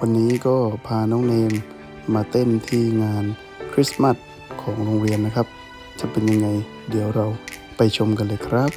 วันนี้ก็พาน้องเนมมาเต้นที่งานคริสต์มาสของโรงเรียนนะครับ จะเป็นยังไง เดี๋ยวเราไปชมกันเลยครับ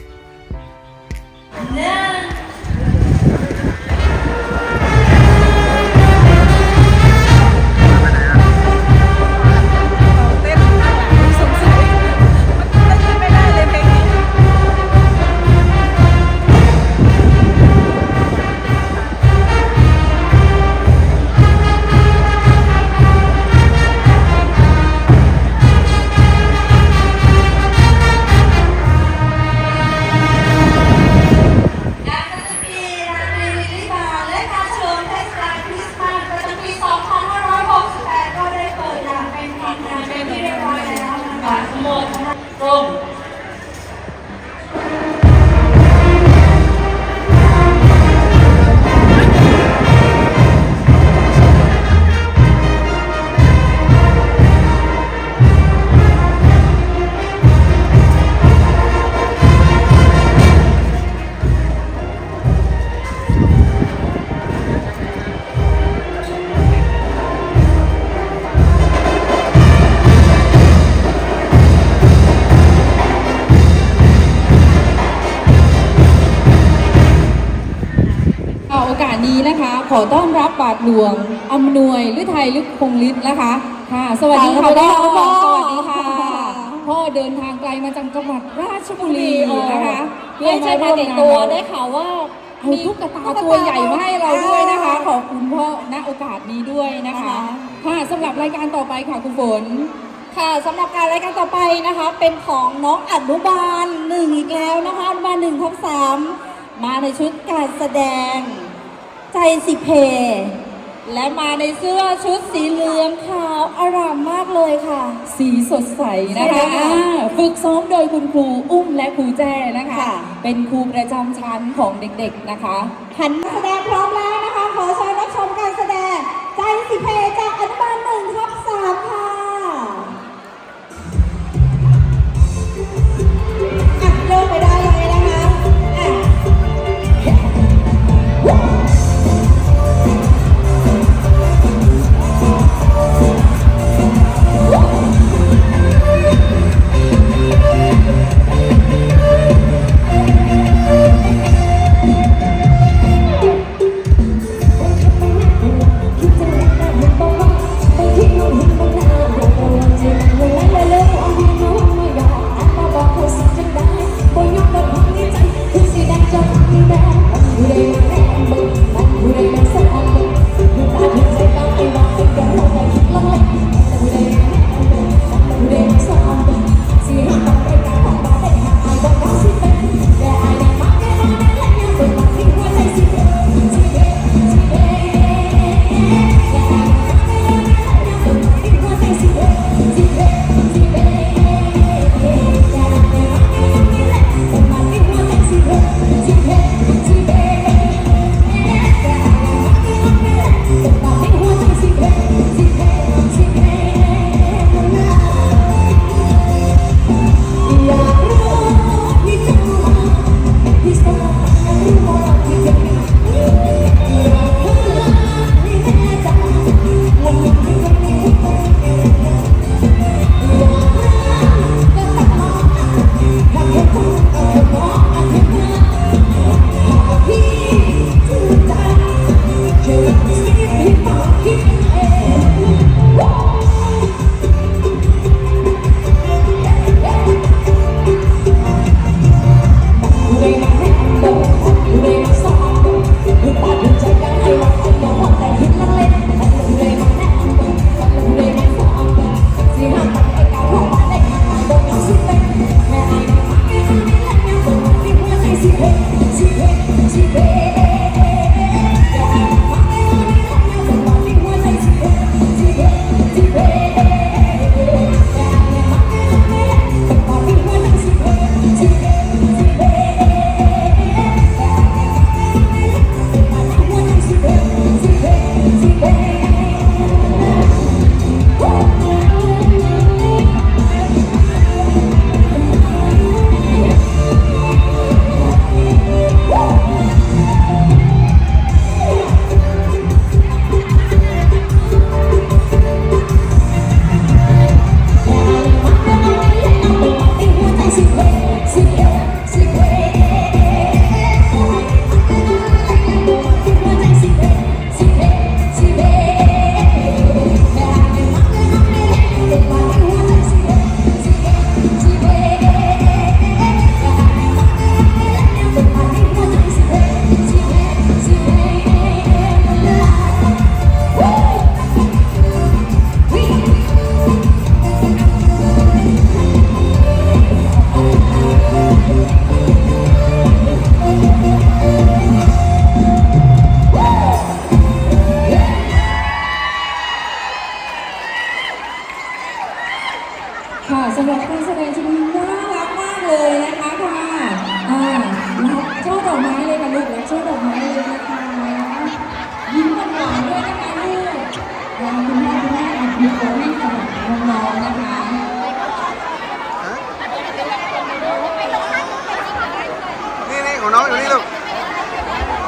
าทหลวงอำนวยฤทัยลึกคงฤทธิ์นะคะค่ะ สวัสดีค่ะสวัสดีพ่อค่ะสวัสดีค่ะ พ่อเดินทางไกลมาจากจังหวัดราชบุรีนะคะไม่ใช่มาแต่งตัวได้ข่าวว่าเอาตุ๊กตาตัวใหญ่มาให้เราด้วยนะคะ ขอบคุณพ่อณโอกาสนี้ด้วยนะคะค่ะสำหรับรายการต่อไปค่ะคุณฝนค่ะสำหรับการรายการต่อไปนะคะ เป็นของน้องอนุบาลหนึ่งอีกแล้วนะคะอนุบาลหนึ่งทับสามมาในชุดการแสดง ใจสิเพ และมาในเสื้อชุดสีเหลืองขาวอารามมากเลยค่ะ สีสดใสนะคะใช่ค่ะอ่าฝึกซ้อมโดยคุณครูอุ้มและครูแจ้นะคะ ค่ะ เป็นครูประจำชั้นของเด็กๆนะคะ หันมาแสดงพร้อมแล้วนะ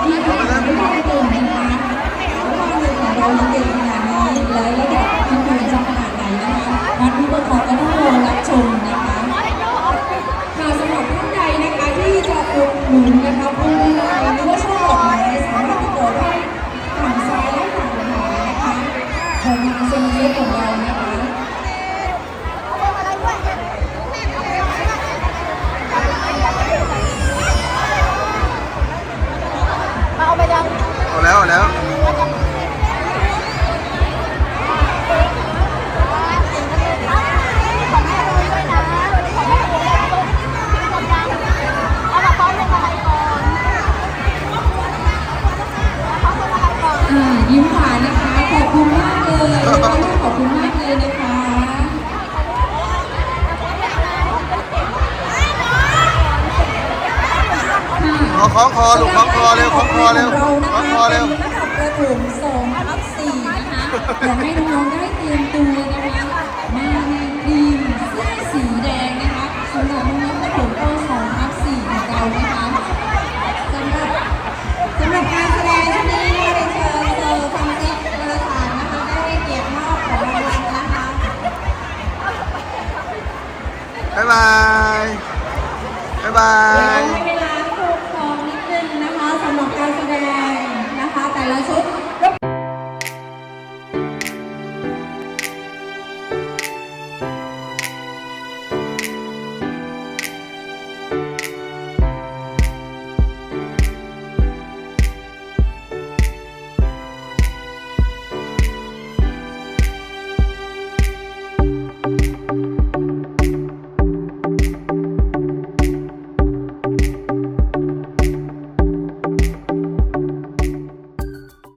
Yeah. ไปยังเอาแล้วเอาแล้วยิ้มหวานนะคะ ขอบคุณมากเลยขอบคุณมาก ล้องคอลูกคล้องคอเร็วคล้องคอเร็วคล้องคอเร็วระดับประถมสองทับสี่นะคะอยากให้น้อง